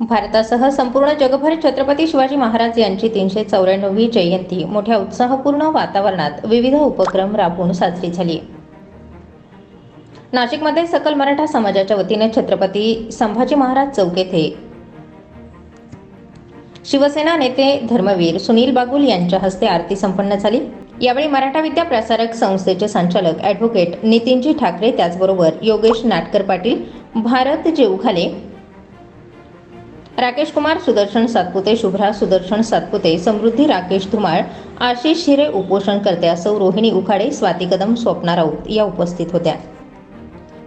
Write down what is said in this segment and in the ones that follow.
भारतासह संपूर्ण जगभर छत्रपती शिवाजी महाराज यांची तीनशे चौऱ्याण्णवी जयंती मोठ्या उत्साहपूर्ण वातावरणात विविध उपक्रम राबवून साजरी झाली. नाशिकमध्ये सकल मराठा समाजाच्या वतीने छत्रपती संभाजी महाराज चौक येथे शिवसेना नेते धर्मवीर सुनील बागुल यांच्या हस्ते आरती संपन्न झाली. यावेळी मराठा विद्या प्रसारक संस्थेचे संचालक ॲडव्होकेट नितीनजी ठाकरे त्याचबरोबर योगेश नाटकर पाटील भारत जेवघाले राकेश कुमार सुदर्शन सातपुते शुभ्रा सुदर्शन सातपुते समृद्धी राकेश धुमाळ आशिष हिरे उपोषणकर्त्या सौ रोहिणी उखाडे स्वाती कदम स्वप्ना राऊत या उपस्थित होत्या.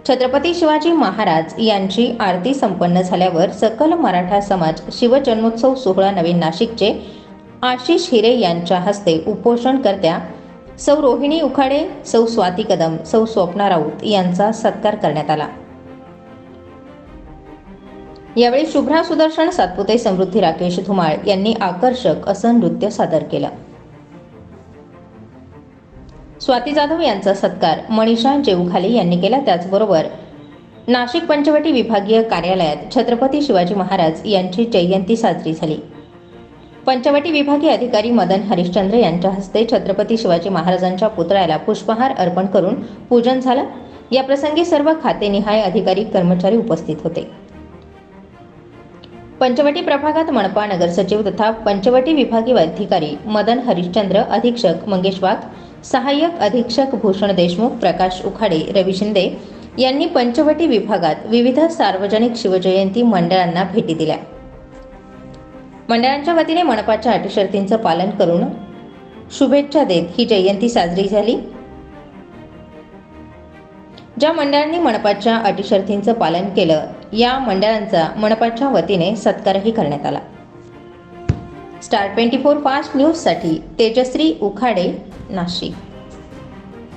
छत्रपती शिवाजी महाराज यांची आरती संपन्न झाल्यावर सकल मराठा समाज शिवजन्मोत्सव सोहळा नवीन नाशिकचे आशिष हिरे यांच्या हस्ते उपोषणकर्त्या सौ रोहिणी उखाडे सौ स्वाती कदम सौ स्वप्ना राऊत यांचा सत्कार करण्यात आला. यावेळी शुभ्रा सुदर्शन सातपुते समृद्धी राकेश धुमाळ यांनी आकर्षक असं नृत्य सादर केलं. स्वाती जाधव यांचा सत्कार मनीषा जेवखाली यांनी केला. त्याचबरोबर नाशिक पंचवटी विभागीय कार्यालयात छत्रपती शिवाजी महाराज यांची जयंती साजरी झाली. पंचवटी विभागीय अधिकारी मदन हरिश्चंद्र यांच्या हस्ते छत्रपती शिवाजी महाराजांच्या पुतळ्याला पुष्पहार अर्पण करून पूजन झालं. या प्रसंगी सर्व खातेनिहाय अधिकारी कर्मचारी उपस्थित होते. पंचवटी प्रभागात मनपा नगरसचिव तथा पंचवटी विभागीय अधिकारी मदन हरिश्चंद्र अधीक्षक मंगेश वाघ सहाय्यक अधीक्षक भूषण देशमुख प्रकाश उखाडे रवी शिंदे यांनी पंचवटी विभागात विविध सार्वजनिक शिवजयंती मंडळांना भेटी दिल्या. मंडळांच्या वतीने मनपाच्या अटी शर्तींचं पालन करून शुभेच्छा देत ही जयंती साजरी झाली. ज्या मंडळांनी मनपाच्या अटी शर्तींचं पालन केलं या मंडळांचा मनपाच्या वतीने सत्कारही करण्यात आला. स्टार ट्वेंटी फोर फास्ट न्यूजसाठी तेजश्री उखाडे नाशिक.